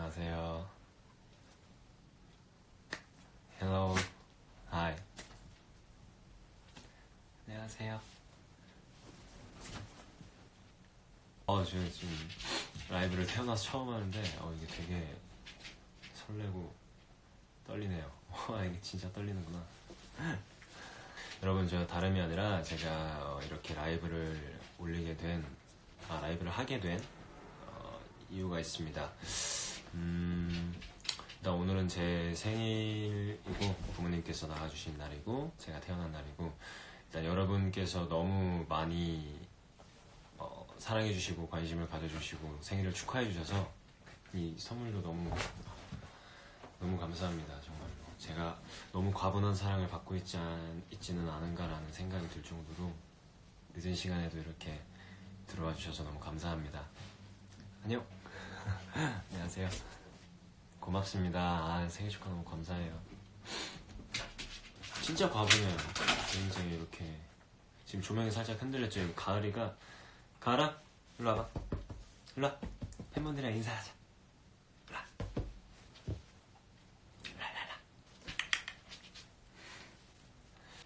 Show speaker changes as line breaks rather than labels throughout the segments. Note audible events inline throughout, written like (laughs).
안녕하세요. Hello. Hi. 안녕하세요. 어, 저 지금 라이브를 태어나서 처음 하는데, 어, 이게 되게 설레고 떨리네요. (laughs) 와, 이게 진짜 떨리는구나. (laughs) 여러분, 저 다름이 아니라 제가 어, 이렇게 라이브를 올리게 된, 아, 라이브를 하게 된 어, 이유가 있습니다. 음, 일단 오늘은 제 생일이고 부모님께서 나와주신 날이고 제가 태어난 날이고 일단 여러분께서 너무 많이 어, 사랑해주시고 관심을 가져주시고 생일을 축하해주셔서 이 선물도 너무 너무 감사합니다 정말로. 제가 너무 과분한 사랑을 받고 있지 않, 있지는 않은가라는 생각이 들 정도로 늦은 시간에도 이렇게 들어와 주셔서 너무 감사합니다. 안녕 안녕하세요. 고맙습니다. 아, 생일 축하 너무 감사해요. 진짜 과분해요. 굉장히 이렇게 지금 조명이 살짝 흔들렸죠. 가을이가 가을아 일로 와봐. 일로 와. 팬분들이랑 인사하자.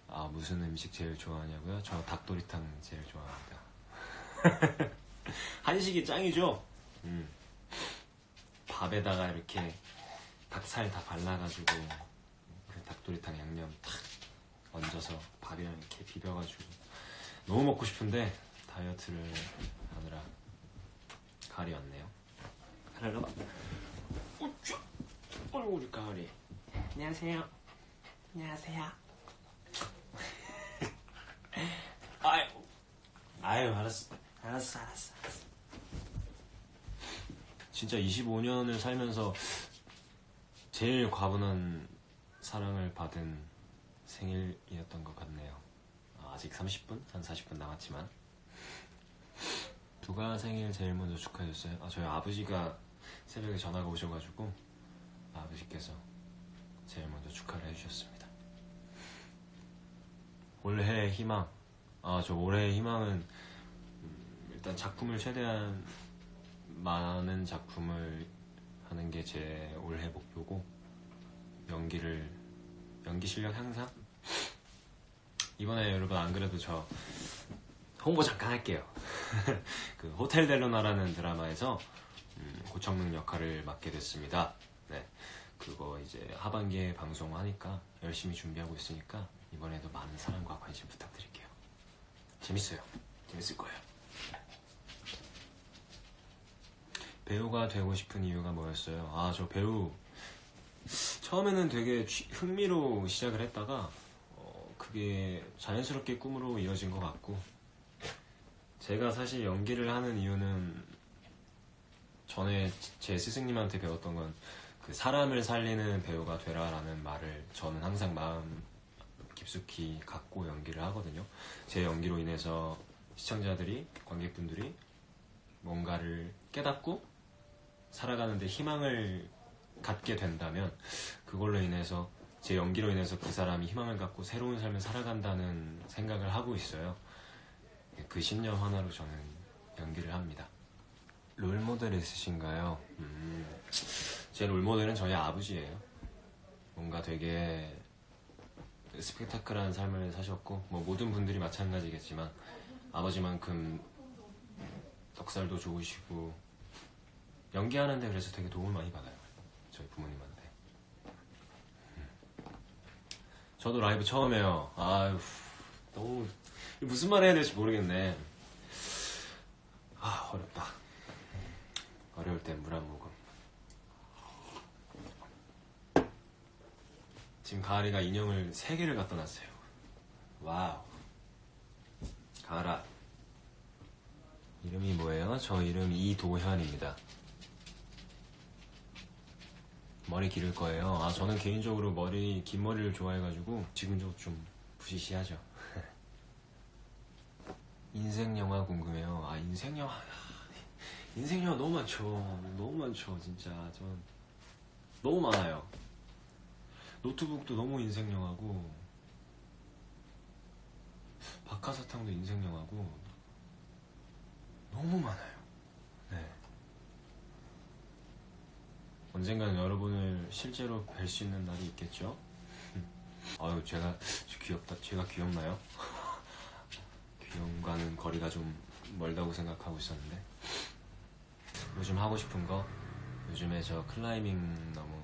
아 무슨 음식 제일 좋아하냐고요? 저 닭도리탕 제일 좋아합니다. (laughs) 한식이 짱이죠? 음. 밥에다가 이렇게 닭살 다 발라가지고 그 닭도리탕 양념 탁 얹어서 밥이랑 이렇게 비벼가지고 너무 먹고 싶은데 다이어트를 하느라 가을이 왔네요. 가을아 봐. 우쭈! 어이구 우리 가을이. 안녕하세요. 안녕하세요. 아유, 아유 알았어, 알았어, 알았어, 알았어. 진짜 25년을 살면서 제일 과분한 사랑을 받은 생일이었던 것 같네요. 아, 아직 30분? 한 40분 남았지만. 누가 생일 제일 먼저 축하해줬어요? 아, 저희 아버지가 새벽에 전화가 오셔가지고 아버지께서 제일 먼저 축하를 해주셨습니다. 올해의 희망. 아, 저 올해의 희망은 음, 일단 작품을 최대한 많은 작품을 하는 게 제 올해 목표고 연기를 연기 실력 향상? 이번에 여러분 안 그래도 저 홍보 잠깐 할게요. (laughs) 그 호텔 델로나라는 드라마에서 음, 고청능 역할을 맡게 됐습니다. 네. 그거 이제 하반기에 방송하니까 열심히 준비하고 있으니까 이번에도 많은 사랑과 관심 부탁드릴게요. 재밌어요. 재밌을 거예요 배우가 되고 싶은 이유가 뭐였어요? 아, 저 배우 처음에는 되게 취- 흥미로 시작을 했다가 어, 그게 자연스럽게 꿈으로 이어진 것 같고 제가 사실 연기를 하는 이유는 전에 제 스승님한테 배웠던 건 그 사람을 살리는 배우가 되라라는 말을 저는 항상 마음 깊숙이 갖고 연기를 하거든요. 제 연기로 인해서 시청자들이 관객분들이 뭔가를 깨닫고 살아가는데 희망을 갖게 된다면 그걸로 인해서 제 연기로 인해서 그 사람이 희망을 갖고 새로운 삶을 살아간다는 생각을 하고 있어요. 그 신념 하나로 저는 연기를 합니다. 롤모델 있으신가요? 음, 제 롤모델은 저희 아버지예요. 뭔가 되게 스펙타클한 삶을 사셨고 뭐 모든 분들이 마찬가지겠지만 아버지만큼 덕살도 좋으시고 연기하는데 그래서 되게 도움을 많이 받아요. 저희 부모님한테. 음. 저도 라이브 처음 해요. 아유, 너무, 무슨 말 해야 될지 모르겠네. 아, 어렵다. 어려울 땐 물 한 모금. 지금 가을이가 인형을 3개를 갖다 놨어요. 와우. 가을아. 이름이 뭐예요? 저 이름 이도현입니다. 머리 기를 거예요. 아, 저는 개인적으로 머리, 긴 머리를 좋아해가지고 지금도 좀 부시시하죠. (laughs) 인생 영화 궁금해요. 아, 인생 영화. (laughs) 인생 영화 너무 많죠. 너무 많죠, 진짜. 전 너무 많아요. 노트북도 너무 인생 영화고, 박하사탕도 인생 영화고, 너무 많아요. 네. 언젠가는 여러분을 실제로 뵐 수 있는 날이 있겠죠? (laughs) 아유, 제가 귀엽다. 제가 귀엽나요? (laughs) 귀여움과는 거리가 좀 멀다고 생각하고 있었는데 요즘 하고 싶은 거 요즘에 저 클라이밍 너무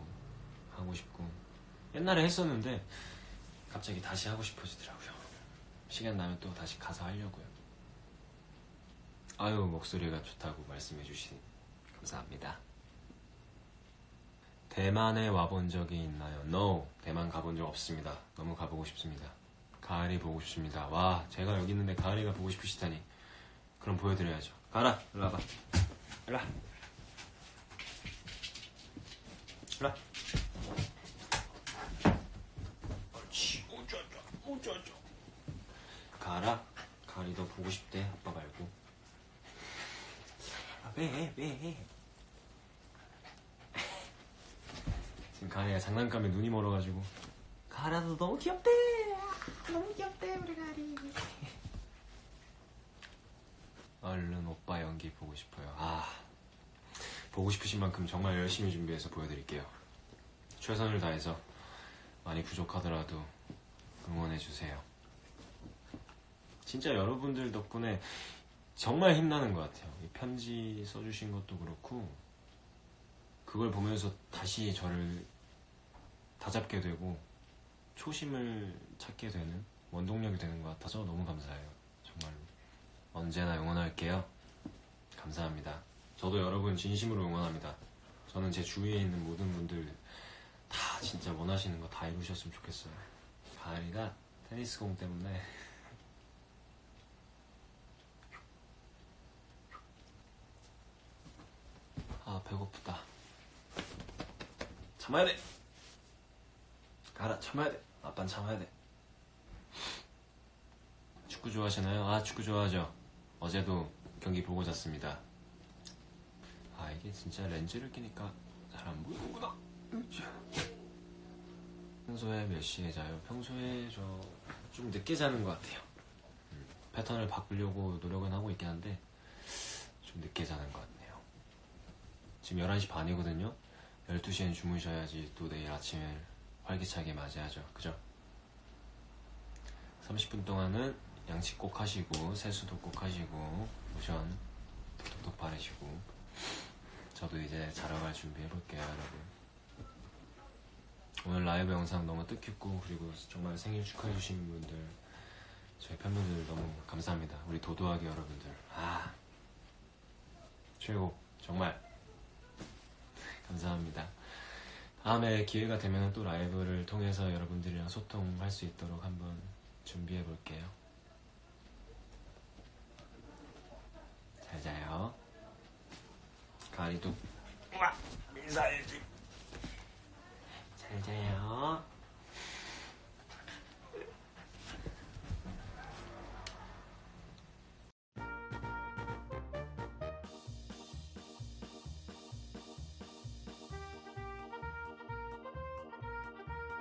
하고 싶고 옛날에 했었는데 갑자기 다시 하고 싶어지더라고요. 시간 나면 또 다시 가서 하려고요. 아유 목소리가 좋다고 말씀해 주시니 감사합니다. 대만에 와본 적이 있나요? No. 대만 가본 적 없습니다. 너무 가보고 싶습니다. 가을이 보고 싶습니다. 와, 제가 여기 있는데 가을이가 보고 싶으시다니. 그럼 보여드려야죠. 가라, 일로 와봐. 일로 와. 일로 와. 그렇지. 오자자. 가라. 가을이 너 보고 싶대, 아빠 말고. 아, 왜, 왜. 지금 가을이가 장난감에 눈이 멀어가지고. 가라도 너무 귀엽대. 너무 귀엽대, 우리 가을이. (laughs) 얼른 오빠 연기 보고 싶어요. 아, 보고 싶으신 만큼 정말 열심히 준비해서 보여드릴게요. 최선을 다해서 많이 부족하더라도 응원해주세요. 진짜 여러분들 덕분에 정말 힘나는 것 같아요. 이 편지 써주신 것도 그렇고, 그걸 보면서 다시 저를 다잡게 되고, 초심을 찾게 되는 원동력이 되는 것 같아서 너무 감사해요. 정말로. 언제나 응원할게요. 감사합니다. 저도 여러분 진심으로 응원합니다. 저는 제 주위에 있는 모든 분들 다 진짜 원하시는 거 다 이루셨으면 좋겠어요. 가을이가 테니스 공 때문에 (laughs) 아 배고프다. 참아야 돼. 가라 참아야 돼. 아빠는 참아야 돼. 축구 좋아하시나요? 아 축구 좋아하죠. 어제도 경기 보고 잤습니다. 아 이게 진짜 렌즈를 끼니까 잘 안 보이는구나. 평소에 몇 시에 자요? 평소에 저 좀 늦게 자는 것 같아요. 음, 패턴을 바꾸려고 노력은 하고 있긴 한데 좀 늦게 자는 것 같네요. 지금 11시 반이거든요. 12시엔 주무셔야지 또 내일 아침을 활기차게 맞이하죠. 그죠? 30분 동안은 양치 꼭 하시고 세수도 꼭 하시고 로션 톡톡톡 바르시고 저도 이제 자러 갈 준비 해 볼게요 여러분. 오늘 라이브 영상 너무 뜻깊고 그리고 정말 생일 축하해 주신 분들 저희 팬분들 너무 감사합니다. 우리 도도하게 여러분들. 아 최고. 정말 감사합니다 다음에 기회가 되면 또 라이브를 통해서 여러분들이랑 소통할 수 있도록 한번 준비해 볼게요. 잘 자요. 가리도 인사해야지. 잘 자요.